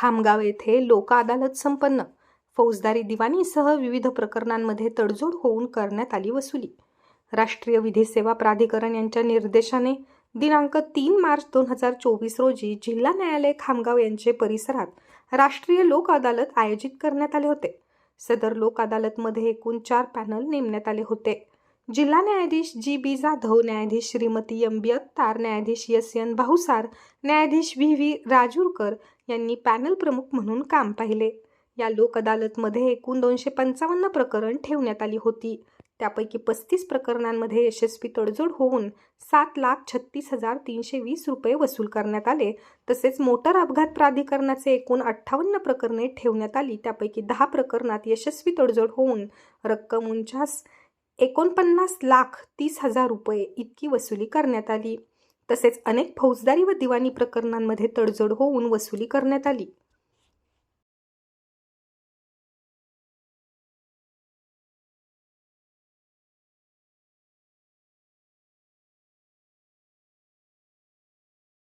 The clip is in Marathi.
खामगाव येथे लोक अदालत संपन्न. फौजदारी दिवाणीसह विविध प्रकरणांमध्ये तडजोड होऊन करण्यात आली वसुली. राष्ट्रीय विधी सेवा प्राधिकरण यांच्या निर्देशाने दिनांक तीन मार्च दोन हजार चोवीस रोजी जिल्हा न्यायालय खामगाव यांचे परिसरात राष्ट्रीय लोक अदालत आयोजित करण्यात आले होते. सदर लोक अदालतमध्ये एकूण चार पॅनल नेमण्यात आले होते. जिल्हा न्यायाधीश जी बी जाधव न्यायाधीश श्रीमती एम बी अत्तार न्यायाधीश एस एन भाऊसार न्यायाधीश व्ही व्ही राजूरकर यांनी पॅनल प्रमुख म्हणून काम पाहिले. या लोक अदालतमध्ये एकूण दोनशे पंचावन्न प्रकरण ठेवण्यात आली होती. त्यापैकी पस्तीस प्रकरणांमध्ये यशस्वी तडजोड होऊन सात लाख छत्तीस हजार तीनशे वीस रुपये वसूल करण्यात आले. तसेच मोटर अपघात प्राधिकरणाचे एकूण अठ्ठावन्न प्रकरणे ठेवण्यात आली. त्यापैकी दहा प्रकरणात यशस्वी तडजोड होऊन रक्कम उंचास एकोणपन्नास लाख तीस हजार रुपये इतकी वसुली करण्यात आली. तसेच अनेक फौजदारी व दिवाणी प्रकरणांमध्ये तडजोड होऊन वसुली करण्यात आली.